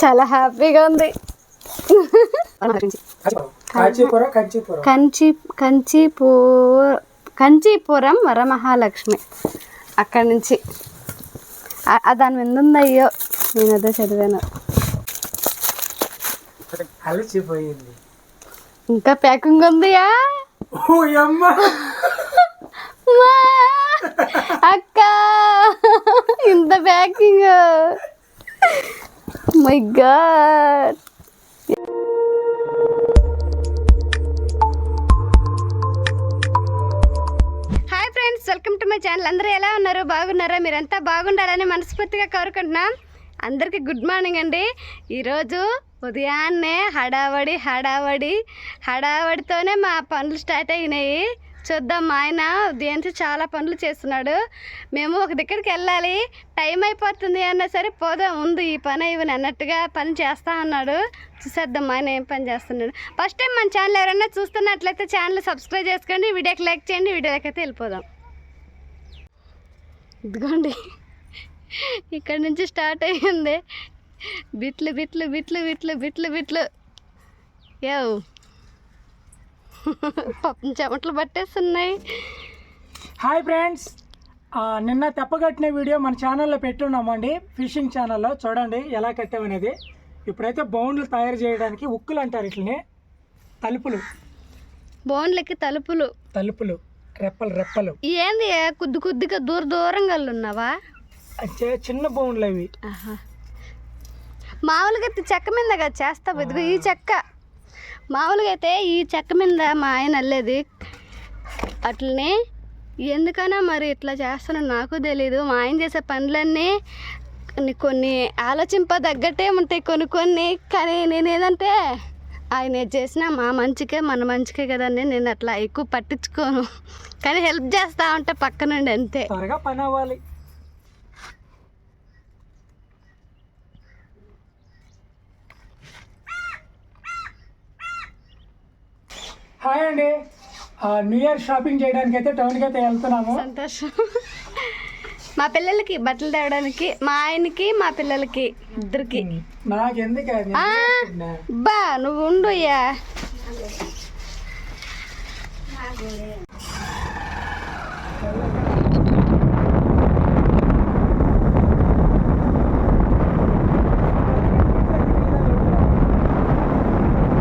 చాలా హ్యాపీగా ఉంది. కంచి కంచిపూ కంచీపురం వరమహాలక్ష్మి. అక్కడి నుంచి. దాని మీద అయ్యో? నేను అదే చదివాను. అలసిపోయింది ఇంకా ప్యాకింగ్ ఉందియా! అక్క! ఇంత packing. My god. Hi friends welcome to my channel. అందరూ ఎలా ఉన్నారు? బాగున్నారా? మీరంతా బాగుండాలని మనస్ఫూర్తిగా కోరుకుంటున్నాం. అందరికీ గుడ్ మార్నింగ్ అండి. ఈరోజు ఉదయాన్నే హడావడి హడావడి హడావడితోనే మా పనులు స్టార్ట్ అయినాయి. చూద్దాం మా ఆయన ఉదయం చాలా పనులు చేస్తున్నాడు. మేము ఒక దగ్గరికి వెళ్ళాలి టైం అయిపోతుంది అన్నా సరే పోదాం ఉంది ఈ పని ఇవని అన్నట్టుగా పని చేస్తా అన్నాడు. చూసేద్దాం ఆయన ఏం పని చేస్తున్నాడు. ఫస్ట్ టైం మన ఛానల్ ఎవరైనా చూస్తున్నట్లయితే ఛానల్ సబ్స్క్రైబ్ చేసుకోండి వీడియోకి లైక్ చేయండి వీడియోకి అయితే వెళ్ళిపోదాం. ఇదిగోండి ఇక్కడ నుంచి స్టార్ట్ అయ్యింది. బిట్లు బిట్లు బిట్లు బిట్లు బిట్లు బిట్లు. యో పాపం చెమటలు పట్టేస్తున్నాయి. Hi friends. నిన్న తెప్పగట్టిన వీడియో మన ఛానల్లో పెట్టున్నామండి. ఫిషింగ్ ఛానల్లో చూడండి ఎలా కట్టామనేది. ఇప్పుడైతే బౌండ్లు తయారు చేయడానికి ఉక్కులు అంటారు ఇట్లనే. తలుపులు. బోన్లకి తలుపులు. తలుపులు. రెప్పలు రెప్పలు. ఏంది కొద్ది కొద్దిగా దూర దూరంగా ఉన్నావా? అంటే చిన్న బౌండ్లు అవి. మామూలుగా చెక్క మీద చేస్తావు. ఈ చెక్క. మామూలుగా అయితే ఈ చెక్క మీద మా ఆయన అల్లేది. అట్లనే ఎందుకనో మరి ఇట్లా చేస్తానో నాకు తెలీదు. మా ఆయన చేసే పనులన్నీ కొన్ని ఆలోచింప తగ్గట్టే ఉంటాయి కొన్ని కొన్ని. కానీ నేను ఏదంటే ఆయన చేసిన చేసినా మా మంచికే మన మంచికే కదండి. నేను అట్లా ఎక్కువ పట్టించుకోను. కానీ హెల్ప్ చేస్తా ఉంటే పక్కనుండి అంతే. త్వరగా పని అవ్వాలి. హాయ్ అండి. న్యూ ఇయర్ షాపింగ్ చేయడానికి అయితే టౌన్కి అయితే వెళ్తున్నాము. సంతోషం. మా పిల్లలకి బట్టలు తేవడానికి మా ఆయనకి మా పిల్లలకి ఇద్దరికి. బా నువ్వు ఉండు అయ్యా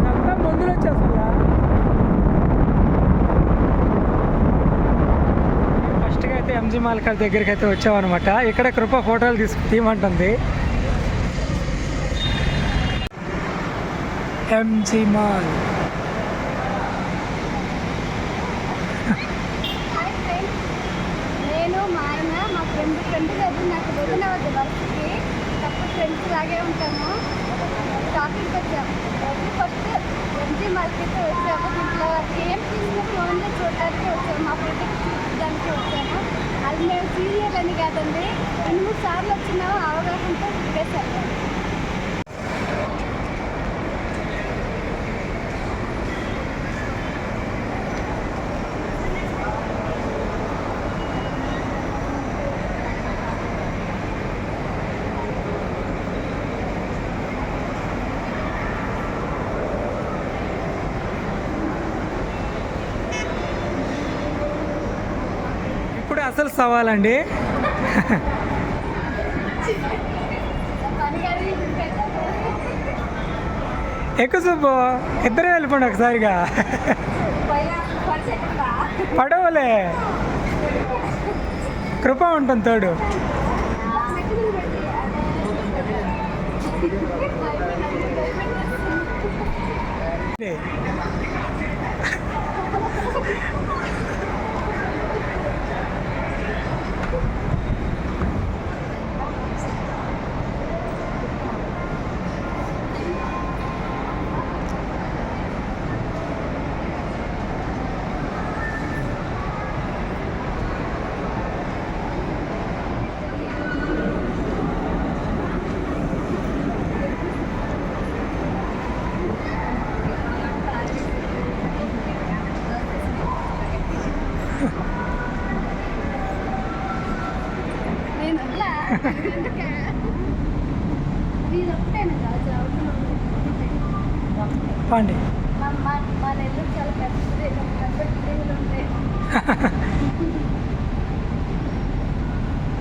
అంతా మందులు వచ్చేస్తుందా ఫస్ట్గా అయితే దగ్గరికి అయితే వచ్చామన్నమాట. ఇక్కడ కృప ఫోటోలు తీసు తీయమంటుంది. ఎంజీ మాల్ నేను మా ఆయన మా ఫ్రెండ్ ఫ్రెండ్ లేదు నాకు వదిన వర్క్కి ఫ్రెండ్స్ లాగే ఉంటాము. షాపింగ్కి వచ్చాము. వచ్చి ఫస్ట్ ఎంజీ మార్కెట్ వచ్చాము. దీంట్లో ఏం తీసుకుని ఓన్లీ చూడడానికి వచ్చాము. మా ఫ్రెండ్కి చూపించడానికి వచ్చాము. అది మేము సీరియల్ అని కాదండి. రెండు మూడు సార్లు వచ్చిన అవగాహనతో తిరిగేసాము అసలు సవాల్ అండి ఎక్కువసేపు ఇద్దరే వెళ్ళిపోండి ఒకసారిగా. పడవలే. కృప ఉంటుంది తోడు. Yeah.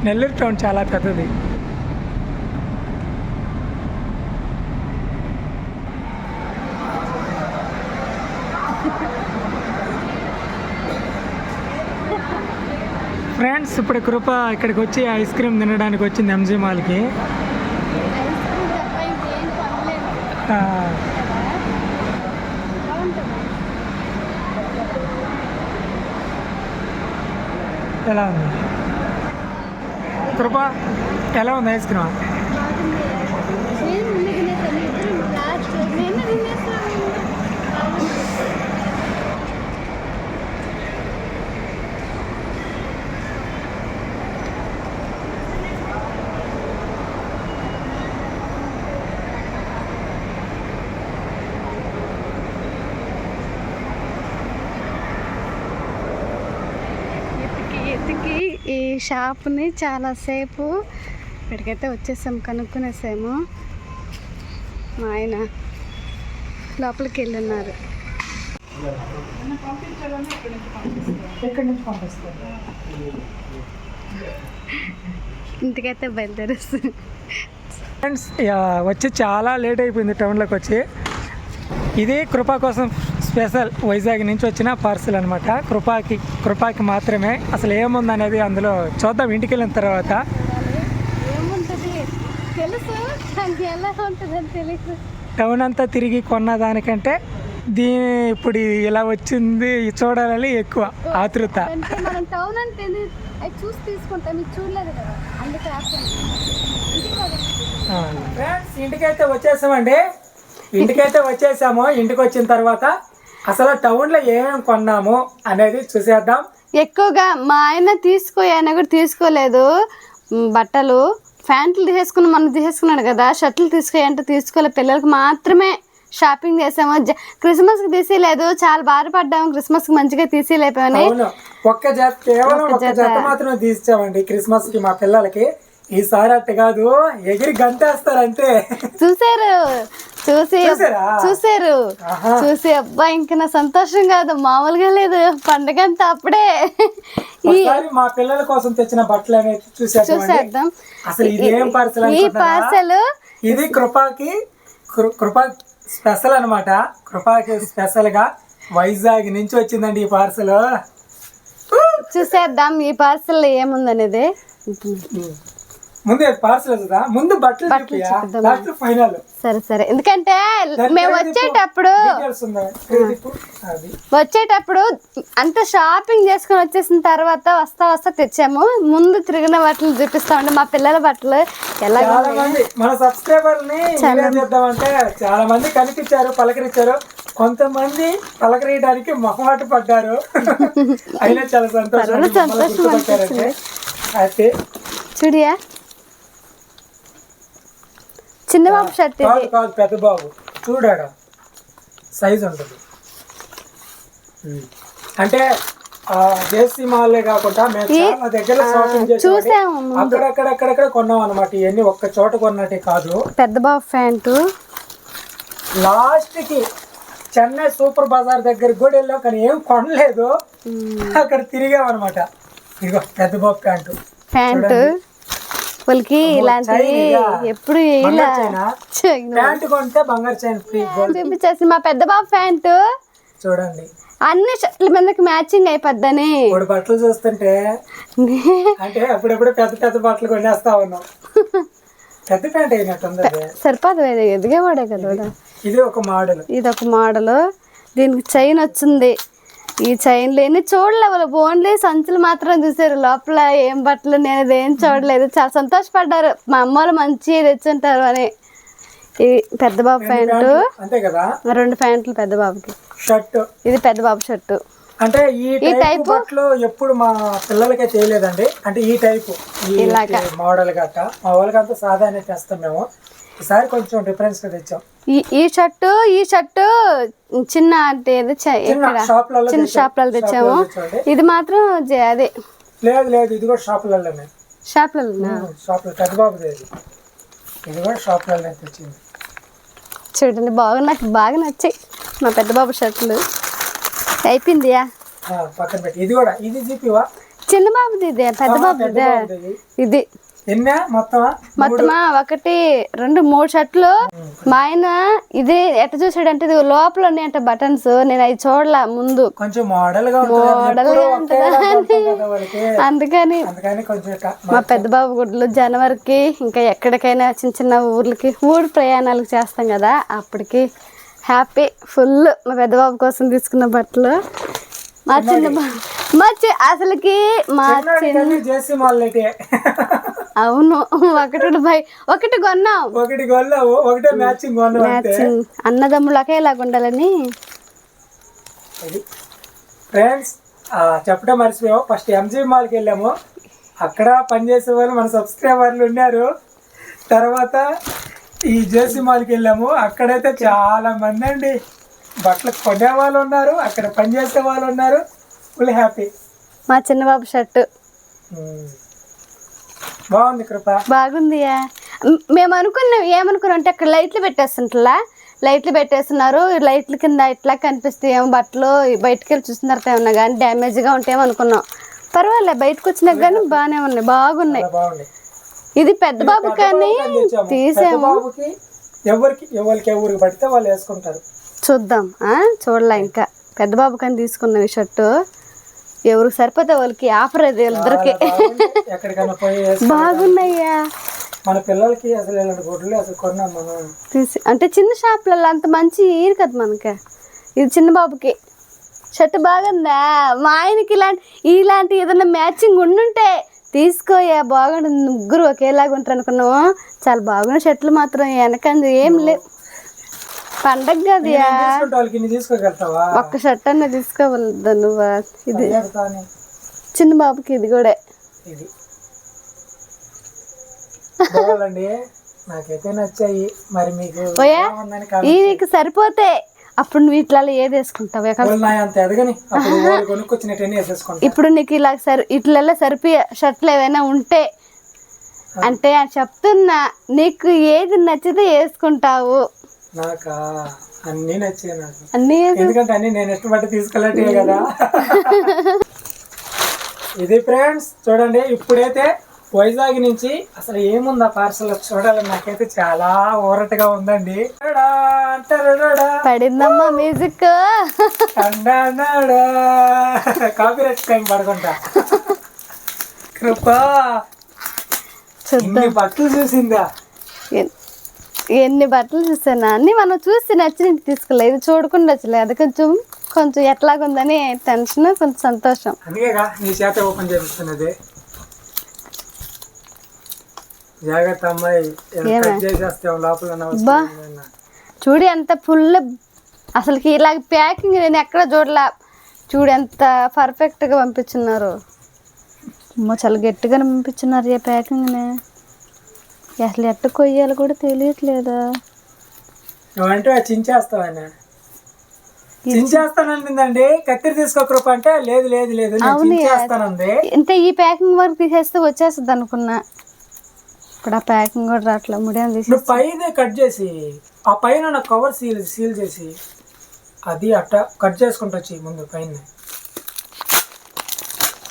నెల్లూరు టౌన్ చాలా పెద్దది. ఫ్రెండ్స్ ఇప్పుడు కృప ఇక్కడికి వచ్చి ఐస్ క్రీమ్ తినడానికి వచ్చింది ఎంజీ మాల్కి ఐస్ క్రీమ్ తప్ప ఇంకేం కొనలేదు ఆ, కదా బాగుంటుంది ఎలా ఉంది? కృప ఎలా ఉంది ఐస్ క్రీమ్ బాగుంది నేను ముందు తినేసాను ఇద్దరు లాస్ట్ నేను తినేసాను ఎతికి ఎతికి ఈ షాప్ని చాలాసేపు ఇక్కడికైతే వచ్చేసాము కనుక్కునేసాము. మా ఆయన లోపలికి వెళ్ళి ఉన్నారు ఇక్కడి నుంచి పంపిస్తాను ఇంటికైతే బయలుదేరేస్తుంది ఫ్రెండ్స్ వచ్చి చాలా లేట్ అయిపోయింది టౌన్లోకి వచ్చి. ఇది కృపా కోసం స్పెషల్ వైజాగ్ నుంచి వచ్చిన పార్సిల్ అనమాట కృపాకి కృపాకి మాత్రమే. అసలు ఏముంది అనేది అందులో చూద్దాం. ఇంటికి వెళ్ళిన తర్వాత టౌన్ అంతా తిరిగి కొన్న దానికంటే దీని ఇప్పుడు ఇలా వచ్చింది చూడాలని ఎక్కువ ఆతృత. టౌన్ అంటే చూసి తీసుకుంటాం. చూడలేదు కదా. ఫ్రెండ్స్ ఇంటికైతే వచ్చేసామండి. ఇంటికైతే వచ్చేసాము. ఇంటికి వచ్చిన తర్వాత అసలు టౌన్లో ఏమేమి కొన్నాము అనేది చూసేద్దాం. ఎక్కువగా మా ఆయన తీసుకో ఆయన కూడా తీసుకోలేదు. బట్టలు ప్యాంట్లు తీసేసుకుని మనం తీసేసుకున్నాడు కదా షర్ట్లు తీసుకో అంటే తీసుకోలేదు పిల్లలకి మాత్రమే షాపింగ్ చేసాము. జ- క్రిస్మస్కి తీసేయలేదు. చాలా బాధపడ్డాము. క్రిస్మస్కి మంచిగా తీసేయలేకపోయాని ఒక్క జత కేవలం ఒక్క జత. మాత్రమే తీసిచ్చామండి క్రిస్మస్కి మా పిల్లలకి. ఈసారి అట్ట కాదు ఎగిరి గంటేస్తారంటే చూసారు చూసి చూసారా? చూసి అబ్బా ఇంకా నా సంతోషం కాదు మామూలుగా లేదు. పండగ అంతా అప్పుడే. మా పిల్లల కోసం తెచ్చిన బట్టలు అనేది చూసేద్దాం అసలు ఇది ఏం పార్సల్ ఈ పార్సల్ ఇది కృపాకి కృపా స్పెషల్ అన్నమాట. కృపాకి స్పెషల్గా వైజాగ్ నుంచి వచ్చిందండి ఈ పార్సల్ చూసేద్దాం ఈ పార్సల్ ఏముందనేది. ముందు పార్సల్ ముందు బట్టలు? లాస్ట్ ఫైనల్ సరే సరే. ఎందుకంటే మేము వచ్చేటప్పుడు వచ్చేటప్పుడు అంత షాపింగ్ చేసుకొని వచ్చేసిన తర్వాత వస్తా వస్తా తెచ్చాము. ముందు తిరిగిన బట్టలు చూపిస్తామండి మా పిల్లల బట్టలు ఎలా మన సబ్స్క్రైబర్ని చేద్దామంటే చాలా మంది కనిపించారు పలకరించారు. కొంతమంది పలకరియడానికి మొహమాట పడ్డారు. అయినా చాలా సంతోషం. అయితే చూడియా? చిన్న బాబు షర్ట్ కాదు కాదు పెద్ద బాబు. చూడాడు సైజ్ ఉంటుంది. అంటే దేశీ మాలే కాకుండా మేము చాలా దగ్గర షాపింగ్ చేసాం చూసాము అక్కడక్కడ అక్కడక్కడ కొన్నాం అనమాట ఇవన్నీ ఒక్క చోట కొన్నట్టే కాదు. పెద్ద బాబు ప్యాంటు. లాస్ట్కి చెన్నై సూపర్ బజార్ దగ్గరికి కూడా వెళ్ళాం కానీ ఏం కొనలేదు. అక్కడ తిరిగాం అనమాట ఇదిగో పెద్ద బాబు ప్యాంటు. ప్యాంటు. వాళ్ళకి ఇలాంటివి? ఎప్పుడు ప్యాంటు కొంటే బంగారు చైన్ ఫ్రీ చూపించేసి మా పెద్ద బాబు ప్యాంటు. చూడండి. అన్ని షర్ట్ల మీదకి మ్యాచింగ్ అయిపోద్దని. ఇప్పుడు బట్టలు చూస్తుంటే అంటే అప్పుడప్పుడు పెద్ద పెద్ద బట్టలు కొనేస్తా ఉన్నాం. పెద్ద ప్యాంట్ అయినట్టుంది. సరిపోదు ఎదిగేవాడే కదా. ఇది ఒక మోడల్ ఇది ఒక మోడల్ దీనికి చైన్ వచ్చింది. ఈ చైన్లు ఎన్ని చూడలే వాళ్ళు. ఓన్లీ సంచులు మాత్రం చూసారు. లోపల ఏం బట్టలు నేను అది ఏం చూడలేదు. చాలా సంతోషపడ్డారు. మా అమ్మ వాళ్ళు మంచి తెచ్చుంటారు అని. ఈ పెద్ద బాబు ప్యాంటు. అంతే కదా? రెండు ప్యాంట్లు పెద్ద బాబుకి షర్ట్. ఇది పెద్ద బాబు షర్టు. అంటే ఈ టైప్ బట్టలు ఎప్పుడు మా పిల్లలకే చేయలేదండి అంటే ఈ టైపు ఈ మోడల్ గట్ట. మా వాళ్ళకి అంతా సాదానే తెస్తాం మేము. ఈసారి కొంచెం డిఫరెన్స్గా తెచ్చాం. ఈ ఈ షర్టు ఈ షర్టు చిన్న అంటే ఏదో చిన్న షాప్లలో షాప్లలో తెచ్చాము. ఇది మాత్రం అదే. లేదు లేదు ఇది కూడా షాపులలోనే. షాప్లలో షాప్లో. పెద్ద బాబుది ఇది ఇది కూడా షాప్లో తెచ్చింది. చూడండి బాగా నాకు బాగా నచ్చాయి మా పెద్ద బాబు షర్ట్లు. అయిపోయిందియా పక్కన పెట్టి. ఇది కూడా ఇది జీపీవా? చిన్న బాబుది ఇదే పెద్ద బాబుది ఇది. ఎన్నా మొత్తమా? ఒకటి రెండు మూడు షర్ట్లు. మా ఆయన ఇది ఎట్ట చూసాడంటే ఇది లోపల ఉన్నాయంట బటన్స్. నేను అవి చూడలా ముందు. కొంచెం మోడల్గా అందుకని మా పెద్ద బాబు గుడ్లు జనవరికి ఇంకా ఎక్కడికైనా చిన్న చిన్న ఊర్లకి ఊరు ప్రయాణాలకు చేస్తాం కదా అప్పటికి హ్యాపీ ఫుల్ మా పెద్ద బాబు కోసం తీసుకున్న బట్టలు. మా చిన్న మా అసలుకి మా అవును ఒకటి బై ఒకటి కొన్నాం. ఒకటి కొన్నావు ఒకటే మ్యాచింగ్ మ్యాచింగ్. అన్నదమ్ములు ఒకేలాగా ఉండాలని ఫ్రెండ్స్ చెప్పడం మర్చిపోయాము ఫస్ట్ ఎంజీ మాల్కి వెళ్ళాము. అక్కడ పనిచేసే వాళ్ళు మన సబ్స్క్రైబర్లు ఉన్నారు. తర్వాత ఈ జేసీ మాల్కి వెళ్ళాము. అక్కడైతే చాలా మంది అండి. బట్టలు కొనే వాళ్ళు ఉన్నారు అక్కడ పనిచేసే వాళ్ళు ఉన్నారు. ఫుల్ హ్యాపీ మా చిన్న బాబు షర్ట్ బాగుంది కృప. బాగుందియా మేము అనుకున్నాం ఏమనుకున్నాం అంటే అక్కడ లైట్లు పెట్టేస్తుంటలా లైట్లు పెట్టేస్తున్నారు లైట్ల కింద ఇట్లా కనిపిస్తాయి ఏమో బట్టలు బయటకు వెళ్ళి చూసిన తర్వాత ఏమన్నా కానీ డ్యామేజ్గా ఉంటాయేమో అనుకున్నాం. పర్వాలే బయటకు వచ్చినాక కానీ బాగానే ఉన్నాయి బాగున్నాయి. ఇది పెద్ద బాబు కానీ తీసాము. ఎవరికి ఎవరికి ఎవరికి పడితే వాళ్ళు వేసుకుంటారు. చూద్దాం. ఆ? చూడలే ఇంకా. పెద్ద బాబు కానీ తీసుకున్నాం ఈ షర్టు ఎవరికి సరిపోతే వాళ్ళకి ఆఫర్ అది వేసుకుంటారు. బాగున్నాయ్యా మన పిల్లలకి అసలు ఇలాంటి గుడ్లు అసలు కొన్నాం మనం. తీసి అంటే చిన్న షాప్లలో అంత మంచి ఇయరు కదా మనకి. ఇది చిన్న బాబుకి. షర్ట్ బాగుందా? మా ఆయనకి ఇలాంటి ఇలాంటి ఏదైనా మ్యాచింగ్ ఉండుంటే తీసుకోయా బాగుంటుంది ముగ్గురు ఒకేలాగా ఉంటారు అనుకున్నాము చాలా బాగున్న షర్ట్లు మాత్రం వెనకంది ఏం లేవు పండగ కదయా ఒక్క షర్ట్ అన్న తీసుకోవద్దు నువ్వు? ఇది చిన్న బాబుకి ఇది కూడా. నాకైతే నచ్చాయి. మరి మీకు ఈ నీకు సరిపోతే అప్పుడు నువ్వు ఇట్లా ఏది వేసుకుంటావు? ఇప్పుడు నీకు ఇలా సరి ఇట్లలో సరిపి షర్ట్లు ఏవైనా ఉంటే అంటే చెప్తున్నా నీకు ఏది నచ్చితే వేసుకుంటావు. నాకా? అన్నీ నచ్చాయి నాకు. అన్నీ వేసు- ఎందుకంటే అన్ని నేను ఇష్టపడి తీసుకెళ్ళటే కదా. ఇది ఫ్రెండ్స్ చూడండి ఇప్పుడైతే వైజాగ్ నుంచి అసలు ఏముంది ఆ పార్సల్ చూడాలని నాకైతే చాలా ఊరటగా ఉందండి. పడిందమ్మా మ్యూజిక్. కాపీరైట్ టైం పడకుండా కృప ఇన్ని బట్టలు చూసిందా? ఎన్- ఎన్ని బట్టలు చూసాను? అన్ని మనం చూసి నచ్చిన తీసుకోలేదు ఇది చూడకుండా వచ్చలే. అది కొంచెం కొంచెం ఎట్లాగుందని టెన్షన్ కొంచెం సంతోషం. అందుకేగా నీ చేత ఓపెన్ చేపిస్తున్నది. జాగ్రత్త అమ్మాయి. లోపల. చూడు ఎంత ఫుల్ అసలుకి ఇలాగ ప్యాకింగ్ నేను ఎక్కడ చూడలే. చూడు ఎంత పర్ఫెక్ట్గా పంపించున్నారు. అమ్మో చాలా గట్టిగానే పంపించున్నారు ఈ ప్యాకింగ్ని అసలు ఎట్ట కొయ్యాలి కూడా తెలియట్లేదా. నువ్వంటే అది చించేస్తావని. చించేస్తానంటుందండి. కత్తిరి తీసుకో కృప అంటే లేదు లేదు లేదు నేను అవును, చించేస్తానంది. అంటే ఈ ప్యాకింగ్ వరకు తీసేస్తే వచ్చేస్తుంది అనుకున్నా. ఇప్పుడు ఆ ప్యాకింగ్ కూడా రావట్లే. ముడియం తీసి నువ్వు పైన కట్ చేసి ఆ పైన ఉన్న కవర్ సీల్ సీల్ చేసి అది అట్ట కట్ చేసుకుంటూ వచ్చి ముందు పైన.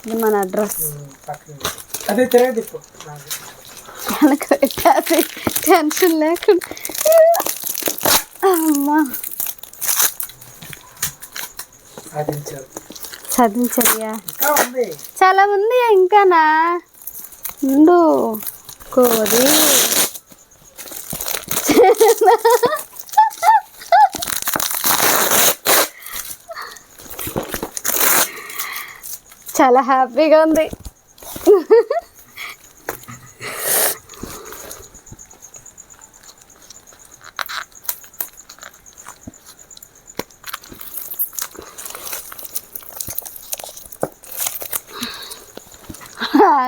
ఇది మన అడ్రస్ అదే తిరగదు ఇప్పుడు టెన్షన్ లేకుండా. అమ్మా. చదివించయ్యా చాలా ఉంది ఇంకానా? ఉండు. చేసుకోవాలి. చాలా హ్యాపీగా ఉంది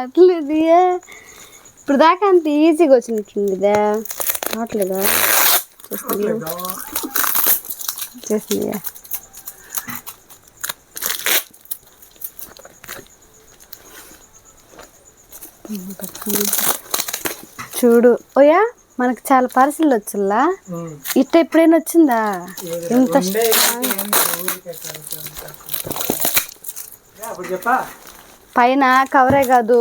అట్లేదు ఇప్పుడు దాకా అంత ఈజీగా వచ్చినట్టుంది ఇదా రావట్లేదా? చూడు. ఓయా మనకు చాలా పార్సిల్ వచ్చిల్లా? ఉమ్. ఇట్ట ఎప్పుడైనా వచ్చిందా? చెప్పా? పైన కవరే కాదు?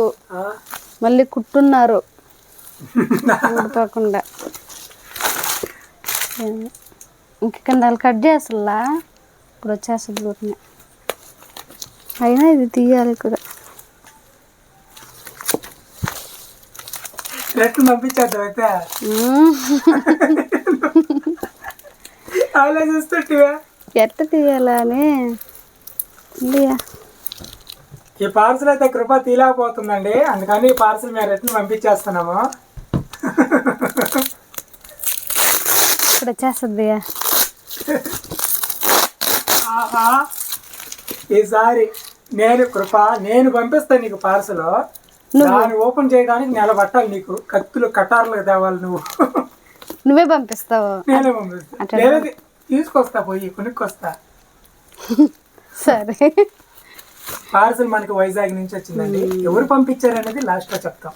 మళ్ళీ కుట్టున్నారు. ఊడిపోకుండా ఇంక కింద కట్ చేస్తుల్లా? ఇప్పుడు వచ్చేస్తుంది ఊరిని. అయినా ఇది తీయాలి కూడా. రెట్లు పంపించేద్దాం అయితే? మ్మ్. ఆలోచిస్తుంటివే ఎట్ట తీయాలా అని. ఈ పార్సల్ అయితే కృప తీలేకపోతుందండి. అందుకని ఈ పార్సల్ మేము రిటర్న్ పంపించేస్తున్నాము. ఇప్పుడు వచ్చేస్తుంది ఆహా. ఈసారి నేను కృప నేను పంపిస్తాను నీకు పార్సల్. దాన్ని ఓపెన్ చేయడానికి నెల పట్టాలి నీకు. కత్తులు కటార్లు తేవాలి నువ్వు. నువ్వే పంపిస్తావు. నేనే పంపిస్తా. నేనే తీసుకొస్తా పోయి కొనుక్కొస్తా. సరే. పార్సల్ మనకి వైజాగ్ నుంచి వచ్చిందండి ఎవరు పంపించారు అనేది లాస్ట్లో చెప్తాం.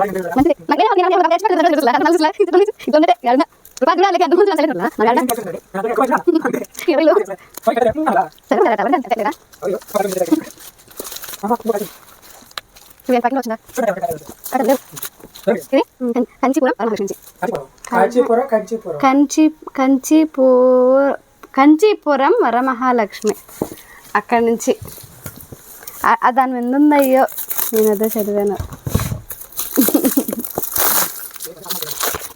మంచిది. కొంచెం కంచిపురం వరమహాలక్ష్మి. అక్కడి నుంచి. దాని మీద ఉందయ్యో. నేను అదే చదివాను.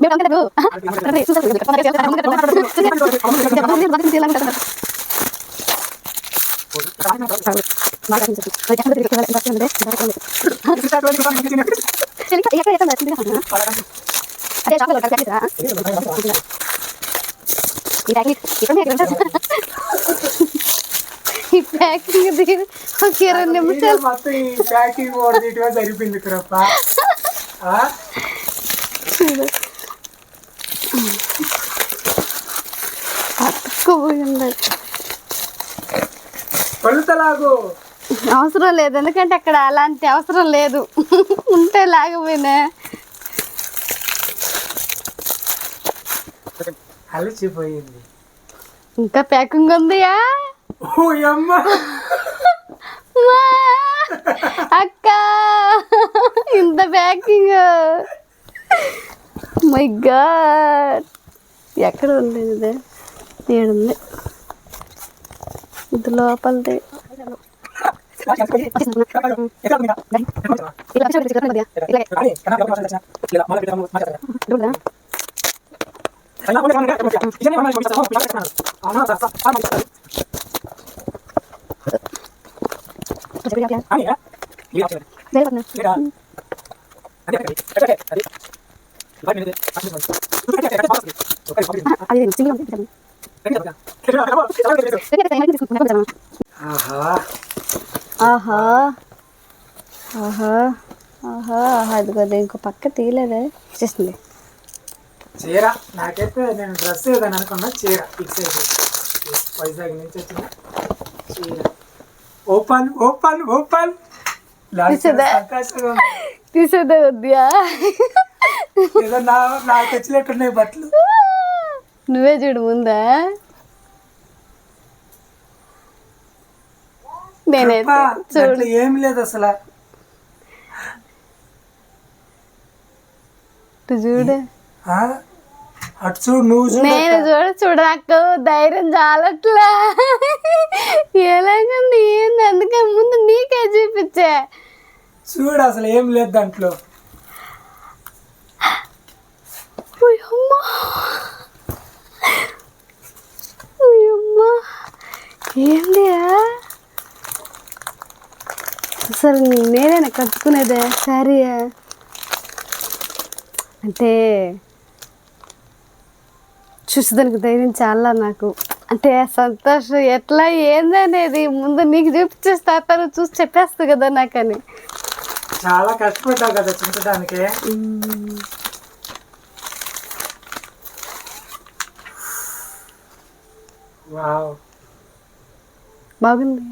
ఒకటి ప్యాకెట్ రా. ఈ ప్యాకింగ్ ఇక్కడ ఇక్కడ ఈ ప్యాకింగ్ దిగి ఒక ఇరవై నిమిషాలు మొత్తం ఈ ప్యాకింగ్ ఓడిగా సరిపోయింది కృప అవసరం లేదు. ఎందుకంటే అక్కడ అలాంటి అవసరం లేదు. ఉంటే లాగపోయినా. అలసిపోయింది ఇంకా ప్యాకింగ్ ఉందియా! అక్క. ఇంత ప్యాకింగ్. మై గాడ్ ఎక్కడ ఉంది ఇది ఏడుంది ఇది లోపలిది ఇలా పచ్చడి పెట్టి కొద్దిగా. ఇలాగే. చూడరా? కొంచెం ఇలాగే. వేరే పక్కన. అది ఆహా ఆహా ఆహా ఆహా ఆహా అది కదా ఇంకో పక్క తీయలేదే చేస్తుంది చీర నాకైతే నేను డ్రెస్ ఏదని అనుకున్నా చీర ఫిక్స్ అయిపోయింది వైజాగ్ నుంచి వచ్చిన చీర ఓపెన్ ఓపెన్ ఓపెన్ తీసేదా? సంతోషంగా ఉంది. తీసేదే వద్దా ఏదో నా నాకు వచ్చినట్టున్నాయి బట్టలు. నువ్వే చూడు ముందా. నేనైతే చూడు. ఏం లేదు అసలు. చూడు? అటు చూడు నువ్వు చూడు నేను చూడ చూడ నాకు ధైర్యం చాలట్లా. ఎలాగంది ఏంది? అందుకే ముందు నీకే చూపించే. చూడు అసలు ఏం లేదు దాంట్లో అమ్మా అమ్మా ఏంది అసలు నేనేనా కట్టుకునేదే సారీ. అంటే చూసేదానికి ధైర్యం చాలా నాకు. అంటే సంతోషం ఎట్లా ఏందనేది ముందు నీకు చూపించేస్తా తను చూసి చెప్పేస్తా కదా నాకని. చాలా కష్టపడ్డావు కదా చించడానికి వావ్. బాగుంది.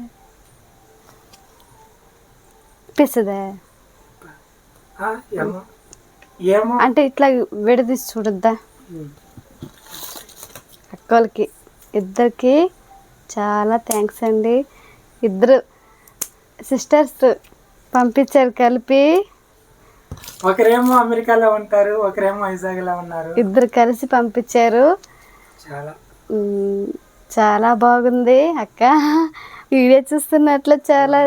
పిస్తుందా ఆ, ఏమో. ఏమో. అంటే ఇట్లా విడదీసి చూడొద్దా? అక్కలకి ఇద్దరికి చాలా థ్యాంక్స్ అండి. ఇద్దరు సిస్టర్స్ పంపించారు కలిపి. ఒకరేమో అమెరికాలో ఉంటారు ఒకరేమో వైజాగ్లో ఉన్నారు. ఇద్దరు కలిసి పంపించారు. చాలా. చాలా బాగుంది అక్క. వీడియో చూస్తున్నట్లు చాలా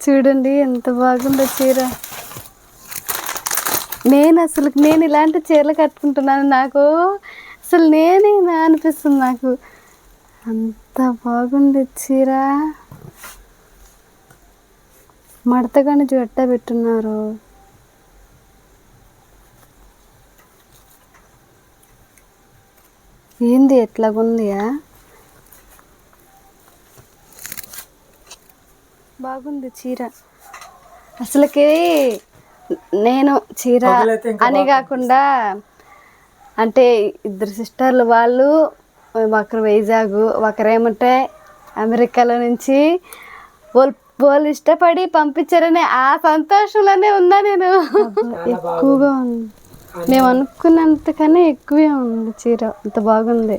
చూడండి ఎంత బాగుందో చీర. నేను అసలు నేను ఇలాంటి చీరలు కట్టుకుంటున్నాను నాకు. అసలు నేనే అనిపిస్తుంది నాకు. అంత బాగుంది చీర. మడతగాని జట్ట పెట్టున్నారు. ఏంది ఎట్లాగుందియా? బాగుంది చీర. అసలుకి నేను చీర అని కాకుండా అంటే ఇద్దరు సిస్టర్లు వాళ్ళు ఒకరు వైజాగ్ ఒకరేమంటే అమెరికాలో నుంచి వాళ్ళు వాళ్ళు ఇష్టపడి పంపించారనే ఆ సంతోషంలోనే ఉన్నా నేను. ఎక్కువగా ఉంది. మేము అనుకున్నంతకన్నా ఎక్కువే ఉంది చీర. అంత బాగుంది.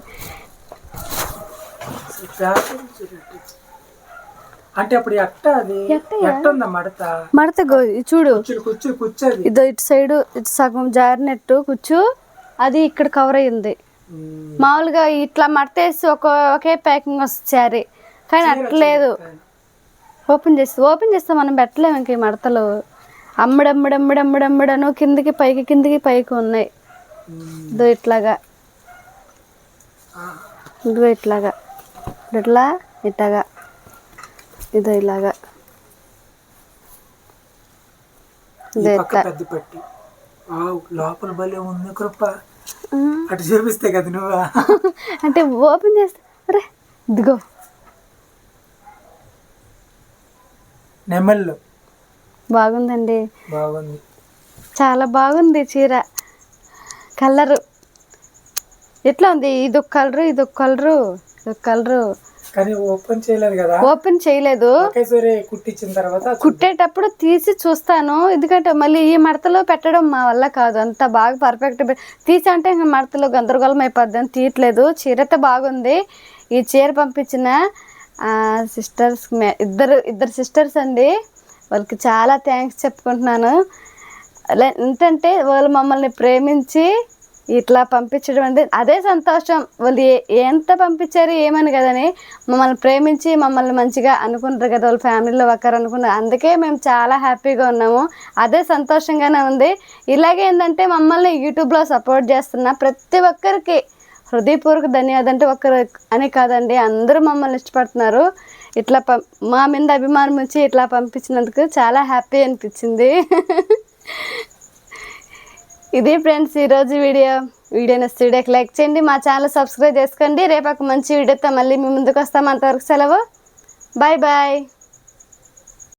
అంటే అప్పుడు ఎట్ట అది? ఎట్ట ఉందా మడత? మడత చూడు. కూర్చోది. ఇదో ఇటు సైడ్ ఇటు సగం జారినట్టు కూర్చు. అది ఇక్కడ కవర్ అయ్యింది. మామూలుగా ఇట్లా మడతేసి ఒక ఒకే ప్యాకింగ్ వస్తుంది కానీ అట్లేదు ఓపెన్ చేస్తే ఓపెన్ చేస్తే మనం పెట్టలేము ఇంక ఈ మడతలు. అమ్మడమ్మడమ్మడమ్మడమ్మడను కిందికి పైకి కిందికి పైకి ఉన్నాయి. ఇదో ఇట్లాగా. ఇదిగో ఇట్లాగా. ఇట్లా ఇట్లాగా. ఇదో ఇలాగా. ఇదో పెద్ద పట్టి. లోపల భలే ఉంది కృప. అటు చూపిస్తే కదా నువ్వు? అంటే ఓపెన్ చేస్తే ఇదిగో. నెమళ్ళు. బాగుందండి. బాగుంది. చాలా బాగుంది చీర. కలరు. ఎట్లా ఉంది? ఇదొక కలరు ఇదొక కలరు ఇదొక కలరు. కానీ ఓపెన్ చేయలేదు కదా. ఓపెన్ చేయలేదు. ఒకేసారి కుట్టించిన తర్వాత కుట్టేటప్పుడు తీసి చూస్తాను. ఎందుకంటే మళ్ళీ ఈ మడతలో పెట్టడం మా వల్ల కాదు. అంత బాగా పర్ఫెక్ట్ తీసి అంటే ఇంకా మడతలో గందరగోళం అయిపోద్ది అని తీయట్లేదు. చీర అయితే బాగుంది. ఈ చీర పంపించిన సిస్టర్స్ ఇద్దరు ఇద్దరు సిస్టర్స్ అండి. వాళ్ళకి చాలా థ్యాంక్స్ చెప్పుకుంటున్నాను. ఏంటంటే వాళ్ళు మమ్మల్ని ప్రేమించి ఇట్లా పంపించడం అంటే అదే సంతోషం. వాళ్ళు ఏ- ఎంత పంపించారు ఏమని కదని మమ్మల్ని ప్రేమించి మమ్మల్ని మంచిగా అనుకుంటారు కదా. వాళ్ళ ఫ్యామిలీలో ఒకరు అనుకున్నారు. అందుకే మేము చాలా హ్యాపీగా ఉన్నాము. అదే సంతోషంగానే ఉంది. ఇలాగే ఏంటంటే మమ్మల్ని యూట్యూబ్లో సపోర్ట్ చేస్తున్న ప్రతి ఒక్కరికి హృదయపూర్వక ధన్యవాదాలు. అంటే ఒకరు అని కాదండి అందరూ మమ్మల్ని ఇష్టపడుతున్నారు. ఇట్లా పం మా మీద అభిమానం వచ్చి ఇట్లా పంపించినందుకు చాలా హ్యాపీ అనిపించింది. ఇది ఫ్రెండ్స్ ఈరోజు వీడియో. వీడియో నచ్చితే లైక్ చేయండి మా ఛానల్ సబ్స్క్రైబ్ చేసుకోండి. రేపు ఒక మంచి వీడియోతో మళ్ళీ మీ ముందుకు వస్తాం. అంతవరకు సెలవు. Bye bye.